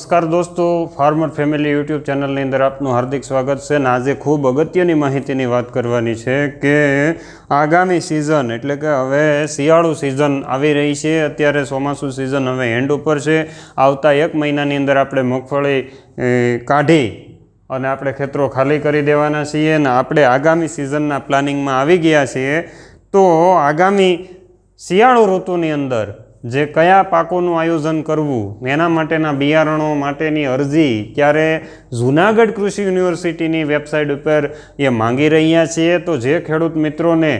નમસ્કાર દોસ્તો, farmer family YouTube ચેનલની અંદર આપનું હાર્દિક સ્વાગત છે અને આજે ખૂબ અગત્યની માહિતીની વાત કરવાની છે કે આગામી સિઝન એટલે કે હવે શિયાળુ સિઝન આવી રહી છે. અત્યારે ચોમાસું સિઝન હવે એન્ડ ઉપર છે. આવતા એક મહિનાની અંદર આપણે મગફળી કાઢી અને આપણે ખેતરો ખાલી કરી દેવાના છીએ અને આપણે આગામી સિઝનના પ્લાનિંગમાં આવી ગયા છીએ. તો આગામી શિયાળુ ઋતુની અંદર જે કયા પાકોનું આયોજન કરવું એના માટેના બિયારણો માટેની અરજી ત્યારે જૂનાગઢ કૃષિ યુનિવર્સિટીની વેબસાઇટ ઉપર એ માંગી રહ્યા છીએ, તો જે ખેડૂત મિત્રોને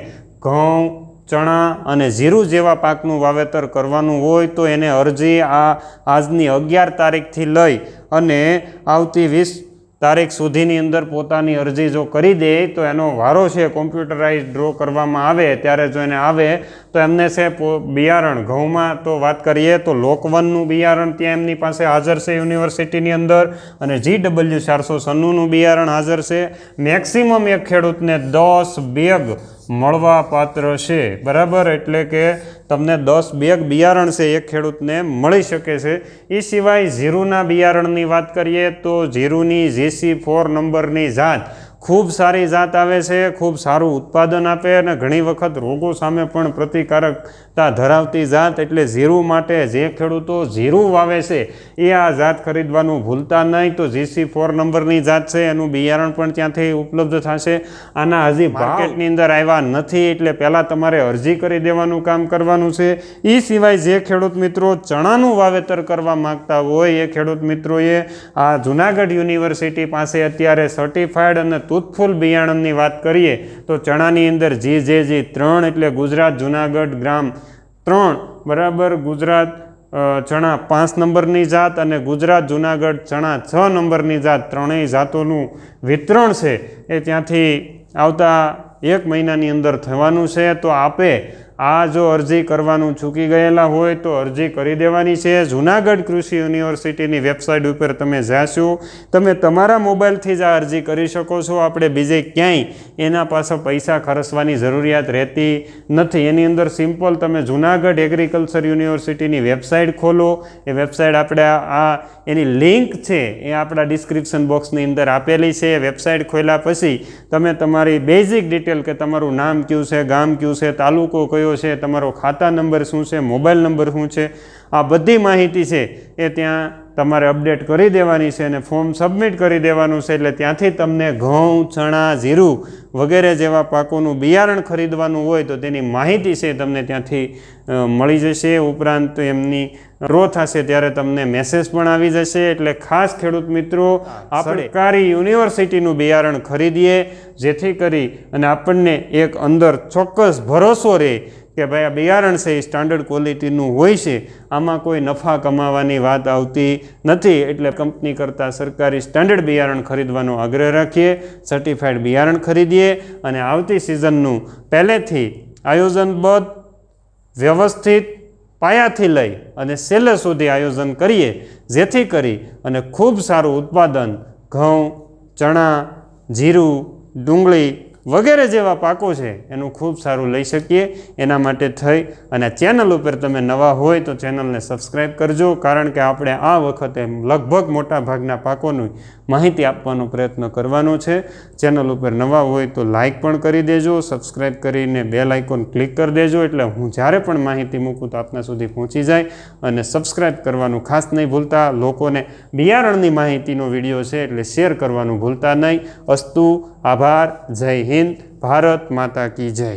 ઘઉં, ચણા અને જીરું જેવા પાકનું વાવેતર કરવાનું હોય, તો એને અરજી આ આજની અગિયાર તારીખથી લઈ અને આવતી વીસ તારીખ સુધીની અંદર પોતાની અરજી જો કરી દે, તો એનો વારો છે કોમ્પ્યુટરાઇઝ ડ્રો કરવામાં આવે, ત્યારે જો એને આવે, તો એમને છે બિયારણ, ઘઉંમાં તો વાત કરીએ, તો લોકવનનું બિયારણ ત્યાં એમની પાસે હાજર છે યુનિવર્સિટીની અંદર, અને જી ડબલ્યુ ચારસો સન્નુનું બિયારણ હાજર છે. મેક્સિમમ એક ખેડૂતને દસ બેગ મળવા પાત્ર છે. બરાબર? એટલે કે તમને દસ બેગ બિયારણ છે, એક ખેડૂતને મળી શકે છે. એ સિવાય જીરુના બિયારણની વાત કરીએ તો જીરુની જીસી ફોર નંબરની જાત ખૂબ સારી જાત આવે છે ખૂબ સારું ઉત્પાદન આપે અને ઘણી વખત રોગો સામે પણ પ્રતિકારકતા ધરાવતી જાત એટલે જીરું માટે જે ખેડૂતો જીરું વાવે છે એ આ જાત ખરીદવાનું ભૂલતા નહીં. તો જીસી ફોર નંબરની જાત છે એનું બિયારણ પણ ત્યાંથી ઉપલબ્ધ થશે. આના હજી માર્કેટની અંદર આવ્યા નથી એટલે પહેલાં તમારે અરજી કરી દેવાનું કામ કરવાનું છે. એ સિવાય જે ખેડૂત મિત્રો ચણાનું વાવેતર કરવા માંગતા હોય એ ખેડૂત મિત્રોએ આ જુનાગઢ યુનિવર્સિટી પાસે અત્યારે સર્ટિફાઈડ અને તૂથફૂલ બિયારણની વાત કરીએ, તો ચણાની અંદર જી, જે, જી, ત્રણ એટલે ગુજરાત, જુનાગઢ, ગ્રામ ત્રણ. બરાબર? ગુજરાત ચણા પાંચ નંબરની જાત અને ગુજરાત, જુનાગઢ, ચણા છ નંબરની જાત. ત્રણેય જાતોનું વિતરણ છે. એ ત્યાંથી આવતા એક મહિનાની અંદર થવાનું છે. તો આપે આ જો અરજી કરવાનું ચૂકી ગયેલા હોય તો અરજી કરી દેવાની છે. જુનાગઢ કૃષિ યુનિવર્સિટીની વેબસાઇટ ઉપર તમે જાશો. તમે તમારા મોબાઈલથી જ આ અરજી કરી શકો છો. આપણે બીજે ક્યાંય એના પાસે પૈસા ખર્ચવાની જરૂરિયાત રહેતી નથી. એની અંદર સિમ્પલ તમે જુનાગઢ એગ્રીકલ્ચર યુનિવર્સિટીની વેબસાઇટ ખોલો. એ વેબસાઇટ આપણે આ એની લિંક છે એ આપણા ડિસ્ક્રિપ્શન બોક્સની અંદર આપેલી છે. વેબસાઇટ ખોલ્યા પછી તમે તમારી બેઝિક ડિટેલ કે તમારું નામ કયું છે, ગામ કયું છે, તાલુકો કયો છે, તમારો ખાતા નંબર શું છે, મોબાઈલ નંબર શું છે, આ બધી માહિતી છે એ ત્યાં તમારે અપડેટ કરી દેવાની છે અને ફોર્મ સબમિટ કરી દેવાનું છે એટલે ત્યાંથી તમને ઘઉં ચણા જીરું વગેરે જેવા પાકોનું બિયારણ ખરીદવાનું હોય તો તેની માહિતી છે તમને ત્યાંથી મળી જશે. ઉપરાંત એમની રો થશે ત્યારે તમને મેસેજ પણ આવી જશે. એટલે ખાસ ખેડૂત મિત્રો આપણે સરકારી યુનિવર્સિટીનું બિયારણ ખરીદીએ જેથી કરી અને આપણને એક અંદર ચોક્કસ ભરોસો રહે કે ભાઈ આ બિયારણ છે, એ સ્ટાન્ડર્ડ ક્વોલિટીનું હોય છે, આમાં કોઈ નફા કમાવાની વાત આવતી નથી. એટલે કંપની કરતાં સરકારી સ્ટાન્ડર્ડ બિયારણ ખરીદવાનો આગ્રહ રાખીએ સર્ટિફાઈડ બિયારણ ખરીદીએ અને આવતી સિઝનનું પહેલેથી આયોજનબદ્ધ વ્યવસ્થિત પાયાથી લઈ અને છેલ્લે સુધી આયોજન કરીએ, જેથી કરી અને ખૂબ સારું ઉત્પાદન ઘઉં, ચણા, જીરું, ડુંગળી વગેરે જેવા પાકો છે, એનું ખૂબ સારું લઈ શકીએ. એના માટે થઈ અને ચેનલ ઉપર તમે નવા હોય તો ચેનલને સબસ્ક્રાઈબ કરજો, કારણ કે આપણે આ વખતે લગભગ મોટા ભાગના પાકોની માહિતી આપવાનો પ્રયત્ન કરવાનો છે. ચેનલ ઉપર નવા હોય તો લાઇક પણ કરી દેજો સબસ્ક્રાઈબ કરીને બેલ આઇકોન ક્લિક કરી દેજો, એટલે હું જ્યારે પણ માહિતી મૂકું તો આપના સુધી પહોંચી જાય અને સબસ્ક્રાઈબ કરવાનું ખાસ નહીં ભૂલતા. લોકોને બિયારણની માહિતીનો વીડિયો છે, એટલે શેર કરવાનું ભૂલતા નહીં. અસ્તુ, આભાર, જય હિન્દ ભારત માતા કી જય.